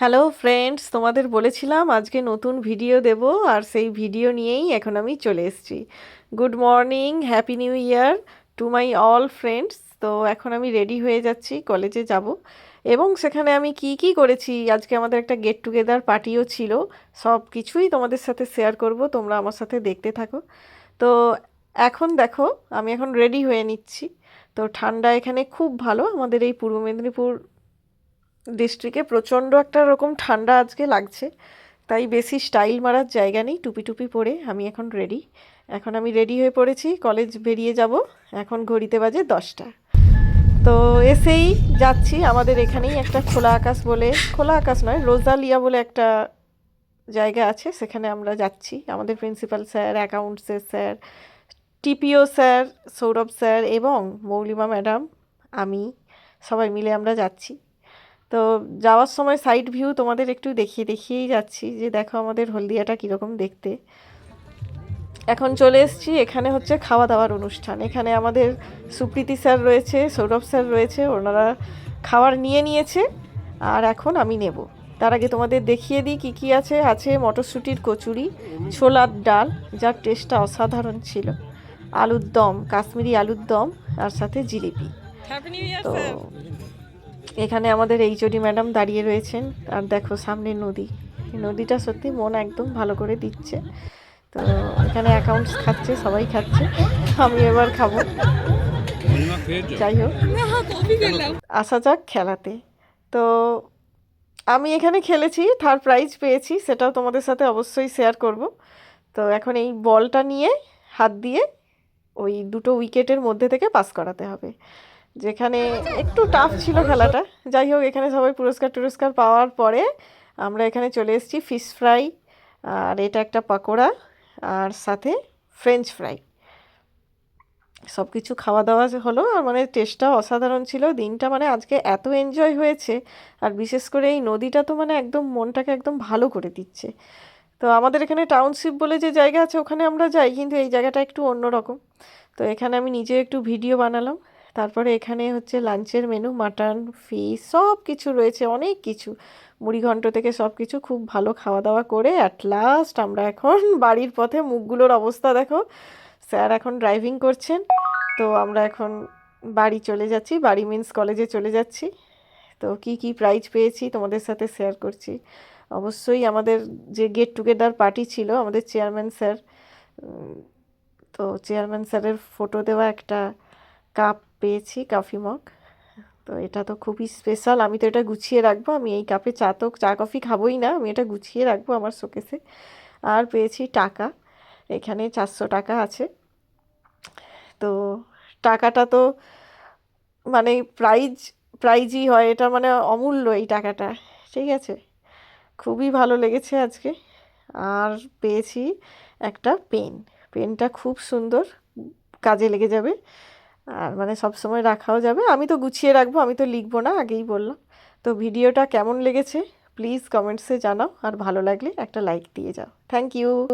Hello friends তোমাদের বলেছিলাম আজকে নতুন ভিডিও দেব, আর সেই ভিডিও নিয়েই এখন আমি চলে এসেছি। Good morning happy new year to my all friends তো এখন আমি রেডি হয়ে যাচ্ছি কলেজে যাব। এবং সেখানে আমি কি কি করেছি? আজকে আমাদের একটা গেট টুগেদার পার্টিও ছিল। সব কিছুই তোমাদের সাথে শেয়ার করব, তোমরা আমার সাথে দেখতে থাকো। তো এখন দেখো, আমি এখন রেডি হয়ে নিচ্ছি। তো ঠান্ডা এখানে খুব ভালো, আমাদের এই পূর্ব মেদিনীপুর ডিস্ট্রিক্টে প্রচণ্ড একটা রকম ঠান্ডা আজকে লাগছে। তাই বেশি স্টাইল মারার জায়গা নেই, টুপি টুপি পরে আমি এখন রেডি এখন আমি রেডি হয়ে পড়েছি কলেজ বেরিয়ে যাব। এখন ঘড়িতে বাজে দশটা। তো এসেই যাচ্ছি আমাদের এখানেই একটা খোলা আকাশ বলে, খোলা আকাশ নয়, রোজালিয়া বলে একটা জায়গা আছে, সেখানে আমরা যাচ্ছি। আমাদের principal sir অ্যাকাউন্টসের sir TPO sir Sourav sir এবং মৌলিমা ম্যাডাম আমি, সবাই মিলে আমরা যাচ্ছি। তো যাওয়ার সময় সাইড ভিউ তোমাদের একটু দেখিয়ে দেখিয়েই যাচ্ছি যে দেখো আমাদের হলদিয়াটা কীরকম দেখতে। এখন চলে এসেছি এখানে হচ্ছে খাওয়া দাওয়ার অনুষ্ঠান। এখানে আমাদের সুপ্রীতি স্যার রয়েছে সৌরভ স্যার রয়েছে ওনারা খাবার নিয়ে নিয়েছে আর এখন আমি নেব। তার আগে তোমাদের দেখিয়ে দিই কী কী আছে। আছে মটরশুঁটির কচুরি ছোলার ডাল যার টেস্টটা অসাধারণ ছিল। আলুর দম কাশ্মীরি আলুর দম আর সাথে জিলিপি। তো এখানে আমাদের এইচওডি ম্যাডাম দাঁড়িয়ে রয়েছেন। আর দেখো সামনে নদী। নদীটা সত্যি মন একদম ভালো করে দিচ্ছে। তো এখানে অ্যাকাউন্টস খাচ্ছে সবাই খাচ্ছে। আমি এবার খাব। যাই হোক। আসা যাক খেলাতে। তো আমি এখানে খেলেছি থার্ড প্রাইজ পেয়েছি সেটাও তোমাদের সাথে অবশ্যই শেয়ার করব। তো এখন এই বলটা নিয়ে হাত দিয়ে ওই দুটো উইকেটের মধ্যে থেকে পাস করাতে হবে। যেখানে একটু টাফ ছিল খেলাটা। যাই হোক, এখানে সবাই পুরস্কার টুরস্কার পাওয়ার পরে আমরা এখানে চলে এসেছি ফিশ ফ্রাই আর এটা একটা পাকোড়া, আর সাথে ফ্রেঞ্চ ফ্রাই সব কিছু খাওয়া দাওয়া হলো, আর মানে টেস্টটাও অসাধারণ ছিল। দিনটা মানে আজকে এত এনজয় হয়েছে, আর বিশেষ করে এই নদীটা তো মানে একদম মনটাকে একদম ভালো করে দিচ্ছে। তো আমাদের এখানে টাউনশিপ বলে যে জায়গা আছে, ওখানে আমরা যাই, কিন্তু এই জায়গাটা একটু অন্যরকম। তো এখানে আমি নিজে একটু ভিডিও বানালাম। তারপরে এখানে হচ্ছে লাঞ্চের মেনু মাটন ফিশ সব কিছু রয়েছে, অনেক কিছু। মুড়িঘণ্ট থেকে সব কিছু খুব ভালো খাওয়া দাওয়া করে অ্যাট লাস্ট আমরা এখন বাড়ির পথে মুখগুলোর অবস্থা দেখো। স্যার এখন ড্রাইভিং করছেন, তো আমরা এখন বাড়ি চলে যাচ্ছি, বাড়ি মিন্স কলেজে চলে যাচ্ছি। তো কি কি প্রাইজ পেয়েছি তোমাদের সাথে শেয়ার করছি। অবশ্যই আমাদের যে গেট টুগেদার পার্টি ছিল, আমাদের চেয়ারম্যান স্যার তো চেয়ারম্যান স্যারের ফটো দেওয়া একটা কাপ পেয়েছি কফি মগ তো এটা তো খুবই স্পেশাল আমি তো এটা গুছিয়ে রাখব। আমি এই কাপে চা তো, চা কফি খাবোই না। আমি এটা গুছিয়ে রাখব আমার শোকেসে। আর পেয়েছি টাকা। এখানে চারশো টাকা আছে। তো টাকাটা তো মানে প্রাইজ প্রাইজই হয়। এটা মানে অমূল্য এই টাকাটা। ঠিক আছে? খুবই ভালো লেগেছে আজকে। আর পেয়েছি একটা পেন। পেনটা খুব সুন্দর। কাজে লেগে যাবে। আর মানে সব সময় রাখাও যাবে। আমি তো গুছিয়ে রাখব, আমি তো লিখব না, আগেই বললাম। তো ভিডিওটা কেমন লেগেছে প্লিজ কমেন্টসে জানাও। আর ভালো লাগলে একটা লাইক দিয়ে যাও। Thank you